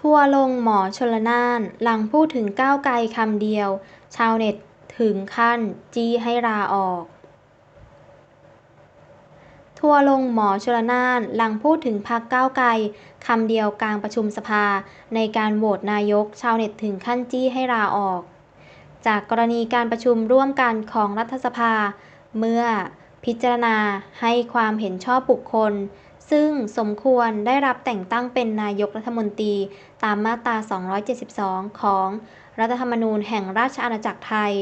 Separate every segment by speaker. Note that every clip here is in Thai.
Speaker 1: ทัวลงหมอชลนาน หลังพูดถึงก้าวไกลคำเดียว ชาวเน็ตถึงขั้น จี้ให้ลาออก ทัวลงหมอชลนาน หลังพูดถึงพรรคก้าวไกลคำเดียวกลางประชุมสภา ในการโหวตนายก ชาวเน็ตถึงขั้นจี้ให้ลาออก จากกรณีการประชุมร่วมกันของรัฐสภา เมื่อพิจารณาให้ความเห็นชอบบุคคล ซึ่งสมควรได้รับแต่งตั้งเป็นนายกรัฐมนตรีตามมาตรา 272 ของรัฐธรรมนูญแห่งราชอาณาจักรไทย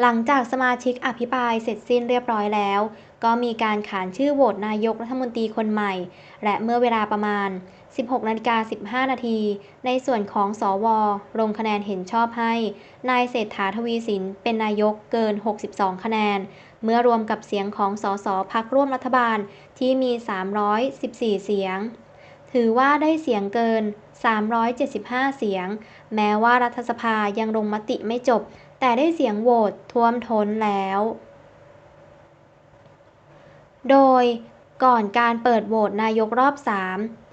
Speaker 1: หลังจากสมาชิกอภิปรายเสร็จสิ้นเรียบร้อยแล้ว ก็มีการขานชื่อโหวตนายกรัฐมนตรีคนใหม่ และเมื่อเวลาประมาณ 16นาฬิกา15 นาที ในส่วนของสวลงคะแนนเห็นชอบให้ นายเศรษฐาทวีสินเป็นนายกเกิน 62 คะแนน เมื่อรวมกับเสียงของสสพักร่วมรัฐบาลที่มี 314 เสียง ถือว่าได้เสียงเกิน 375 เสียง แม้ว่ารัฐสภายังลงมติไม่จบ แต่ได้เสียงโหวตท่วมท้นแล้ว โดยก่อนการเปิดโหวตนายกรอบ 3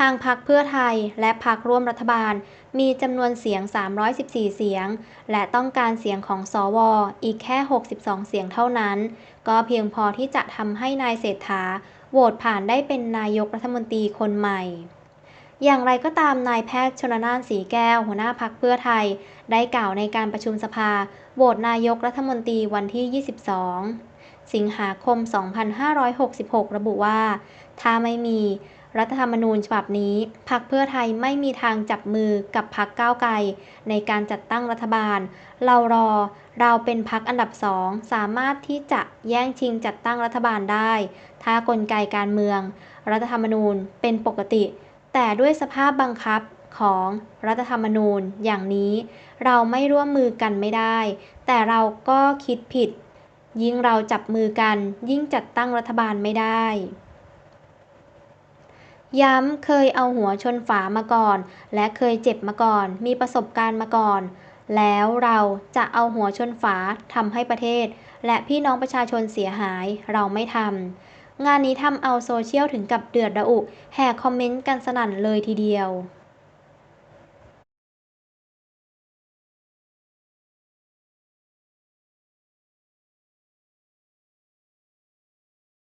Speaker 1: ทางพรรคเพื่อไทยและพรรคร่วมรัฐบาล มีจำนวนเสียง 314 เสียง และต้องการเสียงของสว อีกแค่ 62 เสียงเท่านั้น ก็เพียงพอที่จะทำให้นายเศรษฐาโหวตผ่านได้เป็นนายกรัฐมนตรีคนใหม่ อย่างไรก็ตามนายแพทย์ชลนานสีแก้ว หัวหน้าพรรคเพื่อไทย ได้กล่าวในการประชุมสภาโหวตนายกรัฐมนตรีวันที่ 22 สิงหาคม 2566 ระบุว่า ถ้าไม่มี รัฐธรรมนูญฉบับนี้พรรคเพื่อไทยไม่มีทางจับมือกับพรรคก้าวไกล ในการจัดตั้งรัฐบาล เรารอ เราเป็นพรรคอันดับสองสามารถที่จะแย่งชิงจัดตั้งรัฐบาลได้ ถ้ากลไกการเมือง รัฐธรรมนูญเป็นปกติ แต่ด้วยสภาพบังคับของรัฐธรรมนูญอย่างนี้ เราไม่ร่วมมือกันไม่ได้ แต่เราก็คิดผิด ยิ่งเราจับมือกัน ยิ่งจัดตั้งรัฐบาลไม่ได้ ย้ำ เคยเอาหัวชนฝามาก่อน และเคยเจ็บมาก่อน มีประสบการณ์มาก่อน แล้วเราจะเอาหัวชนฝาทำให้ประเทศ และพี่น้องประชาชนเสียหายเราไม่ทำงานนี้ทำเอาโซเชียลถึงกับเดือดระอุ แห่คอมเมนต์กันสนั่นเลยทีเดียว